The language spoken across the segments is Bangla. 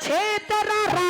cheta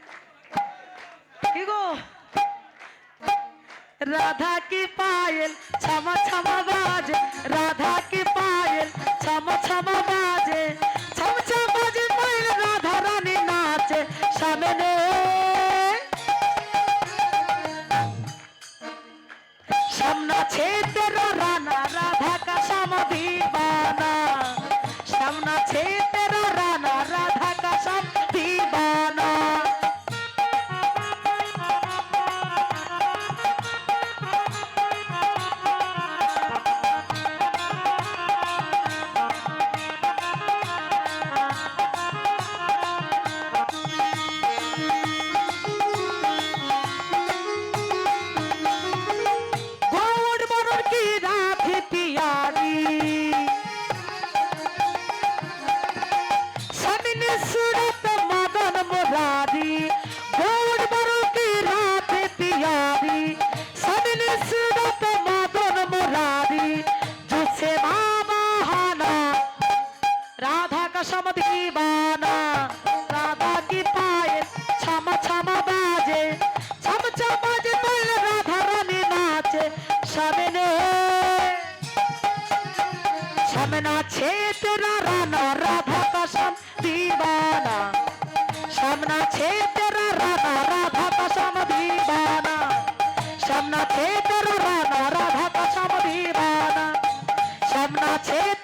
কি গো? রাধা কি পায়েল, ছামা ছামা বাজে। রাধা কি পায়েল, ছামা ছামা বাজে। ছামছা বাজে পায়েল, রাধা রানী নাচে। সামনে সামনা ছে তেরা রানা, রাধা কা সামধি রাধা কসম দিবানা রাধা কি পায়ে ছাম ছাম বাজে ছাম ছাম বাজে তোল রাধা রানী নাচে সামনে সামনে আছে তেরা রানা রাধা কসম দিবানা সামনে আছে তেরা রানা রাধা কসম দিবানা সামনে আছে তেরা রানা রাধা কসম দিবানা সামনে আছে